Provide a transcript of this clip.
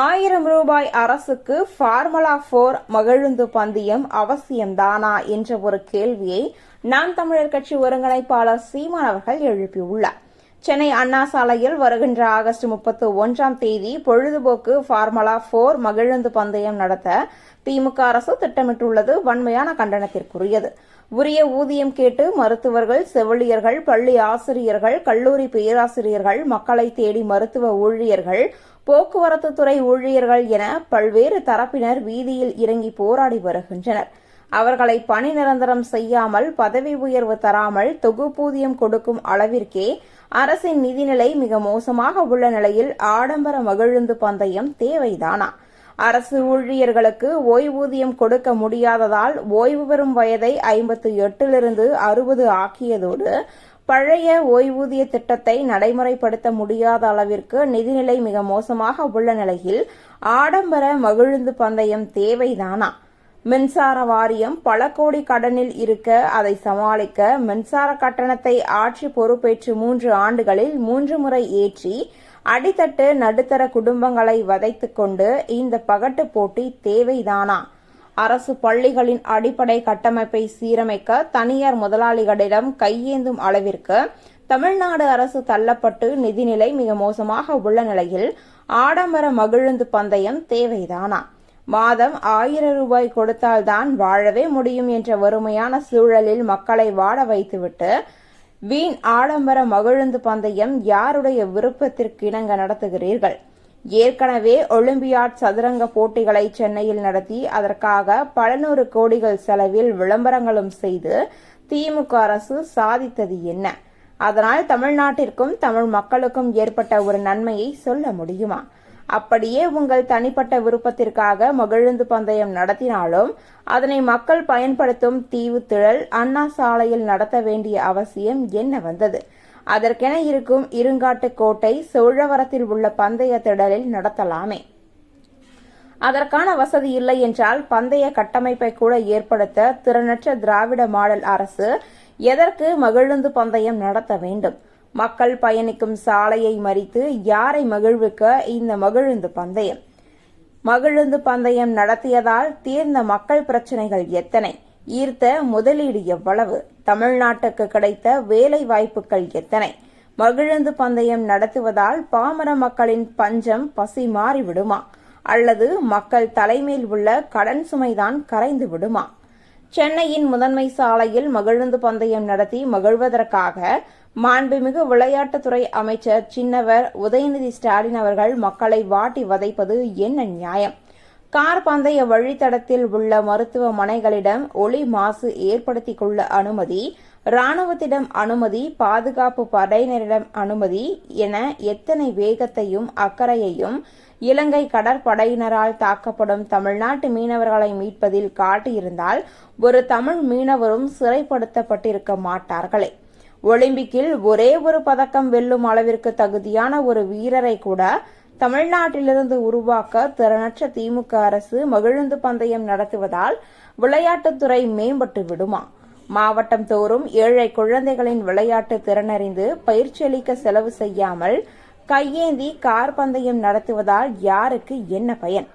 ஆயிரம் ரூபாய் அரசுக்கு ஃபார்முலா போர் மகிழுந்து பந்தயம் அவசியம்தானா என்ற ஒரு கேள்வியை நாம் தமிழர் கட்சி ஒருங்கிணைப்பாளர் சீமான் அவர்கள் எழுப்பியுள்ளார். சென்னை அண்ணா சாலையில் வருகின்ற ஆகஸ்ட் முப்பத்து ஒன்றாம் தேதி பொழுதுபோக்கு ஃபார்முலா போர் மகிழுந்து பந்தயம் நடத்த திமுக அரசு திட்டமிட்டுள்ளது வன்மையான கண்டனத்திற்குரியது. உரிய ஊதியம் கேட்டு மருத்துவர்கள் செவிலியர்கள் பள்ளி ஆசிரியர்கள் கல்லூரி பேராசிரியர்கள் மக்களை தேடி மருத்துவ ஊழியர்கள் போக்குவரத்து துறை ஊழியர்கள் என பல்வேறு தரப்பினர் வீதியில் இறங்கி போராடி வருகின்றனர். அவர்களை பணி நிரந்தரம் செய்யாமல் பதவி உயர்வு தராமல் தொகுப்பூதியம் கொடுக்கும் அளவிற்கே அரசின் நிதிநிலை மிக மோசமாக உள்ள நிலையில் ஆடம்பர மகிழுந்து பந்தயம் தேவைதானா? அரசு ஊழியர்களுக்கு ஓய்வூதியம் கொடுக்க முடியாததால் ஓய்வு பெறும் வயதை ஐம்பத்து எட்டிலிருந்து அறுபது ஆக்கியதோடு பழைய ஓய்வூதிய திட்டத்தை நடைமுறைப்படுத்த முடியாத அளவிற்கு நிதிநிலை மிக மோசமாக உள்ள நிலையில் ஆடம்பர மகிழுந்து பந்தயம் தேவைதானா? மின்சார வாரியம் பல கோடி கடனில் இருக்க அதை சமாளிக்க மின்சார கட்டணத்தை ஆட்சி பொறுப்பேற்று மூன்று ஆண்டுகளில் மூன்று முறை ஏற்றி அடித்தட்டு நடுத்தர குடும்பங்களை வதைத்துக் கொண்டு இந்த பகட்டு போட்டி தேவைதானா? அரசு பள்ளிகளின் அடிப்படை கட்டமைப்பை சீரமைக்க தனியார் முதலாளிகளிடம் கையேந்தும் அளவிற்கு தமிழ்நாடு அரசு தள்ளப்பட்டு நிதிநிலை மிக மோசமாக உள்ள நிலையில் ஆடம்பர மகிழுந்து பந்தயம் தேவைதானா? மாதம் ஆயிரம் ரூபாய் கொடுத்தால்தான் வாழவே முடியும் என்ற வறுமையான சூழலில் மக்களை வாட வைத்துவிட்டு வீண் ஆடம்பர மகிழுந்து பந்தயம் யாருடைய விருப்பத்திற்கு இணங்க நடத்துகிறீர்கள்? ஏற்கனவே ஒலிம்பியாட் சதுரங்க போட்டிகளை சென்னையில் நடத்தி அதற்காக பல நூறு கோடிகள் செலவில் விளம்பரங்களும் செய்து திமுக அரசு சாதித்தது என்ன? அதனால் தமிழ்நாட்டிற்கும் தமிழ் மக்களுக்கும் ஏற்பட்ட ஒரு நன்மையை சொல்ல முடியுமா? அப்படியே உங்கள் தனிப்பட்ட விருப்பத்திற்காக மகிழுந்து பந்தயம் நடத்தினாலும் அதனை மக்கள் பயன்படுத்தும் தீவு திழல் அண்ணா சாலையில் நடத்த வேண்டிய அவசியம் என்ன வந்தது? அதற்கென இருக்கும் இருங்காட்டு கோட்டை சோழவரத்தில் உள்ள பந்தய திடலில் நடத்தலாமே. அதற்கான வசதி இல்லை என்றால் பந்தய கட்டமைப்பை கூட ஏற்படுத்த திறனற்ற திராவிட மாடல் அரசு எதற்கு மகிழுந்து பந்தயம் நடத்த வேண்டும்? மக்கள் பயணிக்கும் சாலையை மறித்து யாரை மகிழ்விக்க இந்த மகிழுந்து பந்தயம்? மகிழுந்து பந்தயம் நடத்தியதால் தீர்ந்த மக்கள் பிரச்சனைகள் எத்தனை? ஈர்த்த முதலீடு எவ்வளவு? தமிழ்நாட்டுக்கு கிடைத்த வேலை வாய்ப்புகள் எத்தனை? மகிழுந்து பந்தயம் நடத்துவதால் பாமர மக்களின் பஞ்சம் பசி மாறிவிடுமா? அல்லது மக்கள் தலைமையில் உள்ள கடன் சுமைதான் கரைந்து விடுமா? சென்னையின் முதன்மை சாலையில் மகிழுந்து பந்தயம் நடத்தி மகிழ்வதற்காக மாண்புமிகு விளையாட்டுத்துறை அமைச்சர் சின்னவர் உதயநிதி ஸ்டாலின் அவர்கள் மக்களை வாட்டி வதைப்பது என்ன நியாயம்? கார் பந்தய வழித்தடத்தில் உள்ள மருத்துவமனைகளிடம் ஒளி மாசு ஏற்படுத்திக் கொள்ள அனுமதி ராணுவத்திடம் அனுமதி பாதுகாப்பு படையினரிடம் அனுமதி என எத்தனை வேகத்தையும் அக்கறையையும் இலங்கை கடற்படையினரால் தாக்கப்படும் தமிழ்நாட்டு மீனவர்களை மீட்பதில் காட்டியிருந்தால் ஒரு தமிழ் மீனவரும் சிறைப்படுத்தப்பட்டிருக்க மாட்டார்களே. ஒலிம்பிக்கில் ஒரே ஒரு பதக்கம் வெல்லும் அளவிற்கு தகுதியான ஒரு வீரரை கூட தமிழ்நாட்டிலிருந்து உருவாக்க திறனற்ற திமுக அரசு மகிழுந்து பந்தயம் நடத்துவதால் விளையாட்டுத்துறை மேம்பட்டு விடுமா? மாவட்டம் தோறும் ஏழை குழந்தைகளின் விளையாட்டு திறனறிந்து பயிற்சியளிக்க செலவு செய்யாமல் கையேந்தி கார் பந்தயம் நடத்துவதால் யாருக்கு என்ன பயன்?